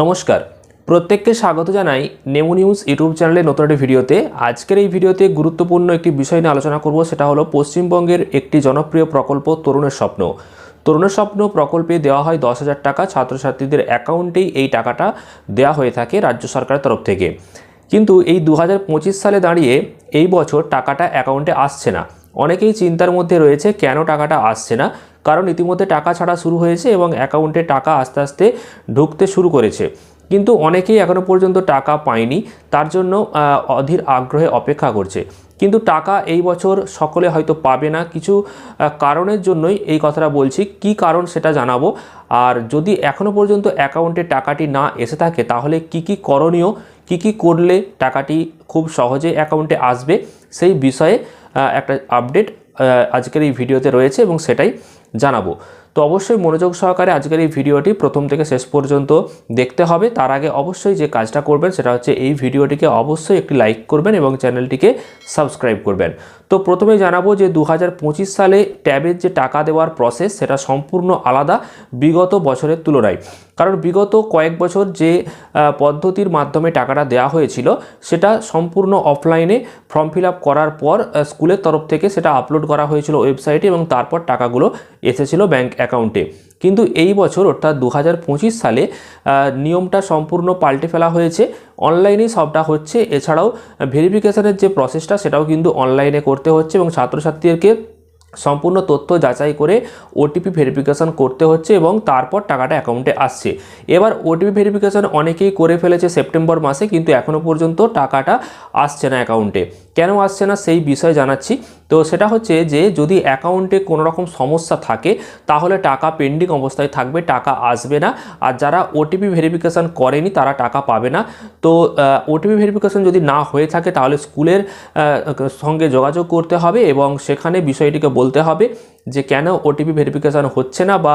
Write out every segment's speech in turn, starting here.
নমস্কার। প্রত্যেককে স্বাগত জানাই নেমো নিউজ ইউটিউব চ্যানেলের নতুন একটি ভিডিওতে। আজকের এই ভিডিওতে গুরুত্বপূর্ণ একটি বিষয় নিয়ে আলোচনা করব, সেটা হলো পশ্চিমবঙ্গের একটি জনপ্রিয় প্রকল্প তরুণের স্বপ্ন। তরুণের স্বপ্ন প্রকল্পে দেওয়া হয় দশ হাজার টাকা, ছাত্রছাত্রীদের অ্যাকাউন্টেই এই টাকাটা দেওয়া হয়ে থাকে রাজ্য সরকারের তরফ থেকে। কিন্তু এই দু হাজার পঁচিশ সালে দাঁড়িয়ে এই বছর টাকাটা অ্যাকাউন্টে আসছে না। অনেকেই চিন্তার মধ্যে রয়েছে, কেন টাকাটা আসছে না? কারণ ইতিমধ্যে টাকা ছাড়া শুরু হয়েছে এবং অ্যাকাউন্টে টাকা আস্তে আস্তে ঢুকতে শুরু করেছে। কিন্তু অনেকেই এখনও পর্যন্ত টাকা পায়নি, তার জন্য অধীর আগ্রহে অপেক্ষা করছে। কিন্তু টাকা এই বছর সকলে হয়তো পাবে না। কিছু কারণের জন্যই এই কথাটা বলছি। কি কারণ সেটা জানাব। আর যদি এখনও পর্যন্ত অ্যাকাউন্টে টাকাটি না এসে থাকে, তাহলে কি কি করণীয়, কি কি করলে টাকাটি খুব সহজে অ্যাকাউন্টে আসবে, সেই বিষয়ে একটা আপডেট আজকের এই ভিডিওতে রয়েছে এবং সেটাই জানাব। তো অবশ্যই মনোযোগ সহকারে আজকের এই ভিডিওটি প্রথম থেকে শেষ পর্যন্ত দেখতে হবে। তার আগে অবশ্যই যে কাজটা করবেন সেটা হচ্ছে এই ভিডিওটিকে অবশ্যই একটি লাইক করবেন এবং চ্যানেলটিকে সাবস্ক্রাইব করবেন। তো প্রথমে জানাব যে দু হাজার পঁচিশ সালে ট্যাবের যে টাকা দেওয়ার প্রসেস সেটা সম্পূর্ণ আলাদা বিগত বছরের তুলনায়। কারণ বিগত কয়েক বছর যে পদ্ধতির মাধ্যমে টাকাটা দেওয়া হয়েছিল সেটা সম্পূর্ণ অফলাইনে ফর্ম ফিল করার পর স্কুলের তরফ থেকে সেটা আপলোড করা হয়েছিল ওয়েবসাইটে এবং তারপর টাকাগুলো এসেছিল ব্যাংক অ্যাকাউন্টে। কিন্তু এই বছর অর্থাৎ দু হাজার পঁচিশ সালে নিয়মটা সম্পূর্ণ পাল্টে ফেলা হয়েছে। অনলাইনেই সবটা হচ্ছে। এছাড়াও ভেরিফিকেশনের যে প্রসেসটা সেটাও কিন্তু অনলাইনে করতে হচ্ছে এবং ছাত্রছাত্রীদেরকে সম্পূর্ণ তথ্য যাচাই করে ওটিপি ভেরিফিকেশন করতে হচ্ছে এবং তারপর টাকাটা অ্যাকাউন্টে আসছে। এবার ওটিপি ভেরিফিকেশন অনেকেই করে ফেলেছে সেপ্টেম্বর মাসে, কিন্তু এখনও পর্যন্ত টাকাটা আসছে না অ্যাকাউন্টে কেন আসছে না, সেই বিষয়ে জানাচ্ছি। তো সেটা হচ্ছে যে যদি অ্যাকাউন্টে কোনো রকম সমস্যা থাকে, তাহলে টাকা পেন্ডিং অবস্থায় থাকবে, টাকা আসবে না। আর যারা ওটিপি ভেরিফিকেশান করেনি, তারা টাকা পাবে না। তো ওটিপি ভেরিফিকেশান যদি না হয়ে থাকে, তাহলে স্কুলের সঙ্গে যোগাযোগ করতে হবে এবং সেখানে বিষয়টিকে বলতে হবে। যে কেন ওটিপি ভেরিফিকেশন হচ্ছে না বা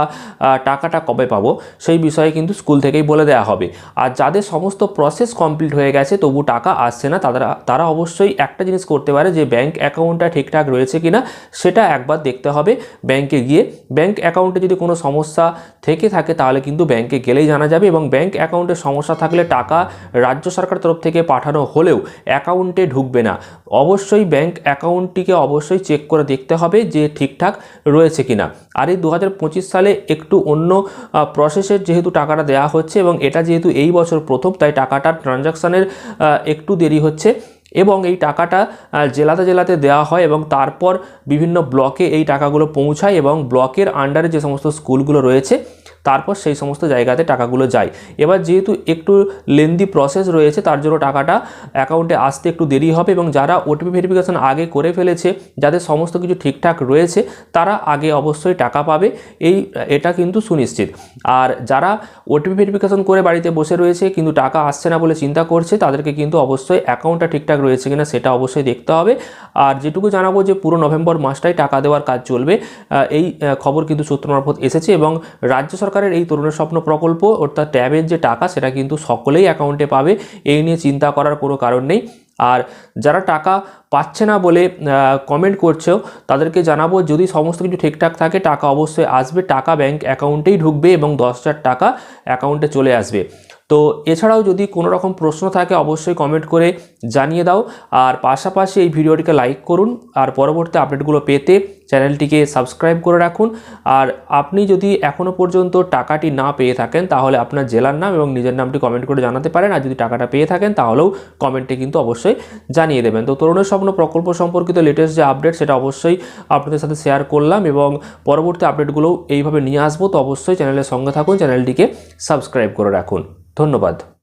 টাকাটা কবে পাবো, সেই বিষয়ে কিন্তু স্কুল থেকেই বলে দেওয়া হবে। আর যাদের সমস্ত প্রসেস কমপ্লিট হয়ে গেছে, তবু টাকা আসছে না তারা তারা অবশ্যই একটা জিনিস করতে পারে যে ব্যাংক অ্যাকাউন্টটা ঠিকঠাক রয়েছে কিনা, সেটা একবার দেখতে হবে ব্যাংকে গিয়ে। ব্যাংক অ্যাকাউন্টে যদি কোনো সমস্যা থেকে থাকে, তাহলে কিন্তু ব্যাংকে গেলেই জানা যাবে এবং ব্যাংক অ্যাকাউন্টে সমস্যা থাকলে টাকা রাজ্য সরকার তরফ থেকে পাঠানো হলেও অ্যাকাউন্টে ঢুকবে না। অবশ্যই ব্যাংক অ্যাকাউন্টটিকে অবশ্যই চেক করে দেখতে হবে যে, ঠিকঠাক রয়েছে কিনা। আর এই দু হাজার পঁচিশ সালে একটু অন্য প্রসেসের যেহেতু টাকাটা দেওয়া হচ্ছে এবং এটা যেহেতু এই বছর প্রথম, তাই টাকাটা ট্রানজাকশানের একটু দেরি হচ্ছে এবং এই টাকাটা জেলাতে জেলাতে দেওয়া হয় এবং তারপর বিভিন্ন ব্লকে এই টাকাগুলো পৌঁছায় এবং ব্লকের আন্ডারে যে সমস্ত স্কুলগুলো রয়েছে তারপর সেই সমস্ত জায়গাতে টাকাগুলো যায়। এবার যেহেতু একটু লেন্দি প্রসেস রয়েছে, তার জন্য টাকাটা অ্যাকাউন্টে আসতে একটু দেরি হবে এবং যারা ওটিপি ভেরিফিকেশন আগে করে ফেলেছে, যাদের সমস্ত কিছু ঠিকঠাক রয়েছে, তারা আগে অবশ্যই টাকা পাবে। এই, এটা কিন্তু সুনিশ্চিত। আর যারা ওটিপি ভেরিফিকেশন করে বাড়িতে বসে রয়েছে, কিন্তু টাকা আসছে না বলে চিন্তা করছে, তাদেরকে কিন্তু অবশ্যই অ্যাকাউন্টটা ঠিকঠাক রয়েছে কিনা সেটা অবশ্যই দেখতে হবে। আর যেটুকু জানাব যে পুরো নভেম্বর মাসটাই টাকা দেওয়ার কাজ চলবে এই খবর কিন্তু সূত্র মারফত এসেছে এবং রাজ্য সরকারের এই তরুণের স্বপ্ন প্রকল্প অর্থাৎ ট্যাবের যে টাকা, সেটা কিন্তু সকলেই অ্যাকাউন্টে পাবে। এই নিয়ে চিন্তা করার কোনো কারণ নেই। আর যারা টাকা পাচ্ছে না বলে কমেন্ট করছেও, তাদেরকে জানাব যদি সমস্ত কিছু ঠিকঠাক থাকে, টাকা অবশ্যই আসবে, টাকা ব্যাংক অ্যাকাউন্টেই ঢুকবে এবং দশ হাজার টাকা অ্যাকাউন্টে চলে আসবে। তো এছাড়াও যদি কোনো রকম প্রশ্ন থাকে, অবশ্যই কমেন্ট করে জানিয়ে দাও। আর পাশাপাশি এই ভিডিওটিকে লাইক করুন। আর পরবর্তী আপডেটগুলো পেতে চ্যানেলটিকে সাবস্ক্রাইব করে রাখুন। আর আপনি যদি এখনও পর্যন্ত টাকাটি না পেয়ে থাকেন, তাহলে আপনার জেলার নাম এবং নিজের নামটি কমেন্ট করে জানাতে পারেন। আর যদি টাকাটা পেয়ে থাকেন, তাহলেও কমেন্টে কিন্তু অবশ্যই জানিয়ে দেবেন। তো তরুণের স্বপ্ন প্রকল্প সম্পর্কিত লেটেস্ট যে আপডেট সেটা অবশ্যই আপনাদের সাথে শেয়ার করলাম এবং পরবর্তী আপডেটগুলোও এইভাবে নিয়ে আসব। তো অবশ্যই চ্যানেলের সঙ্গে থাকুন চ্যানেলটিকে সাবস্ক্রাইব করে রাখুন। ধন্যবাদ।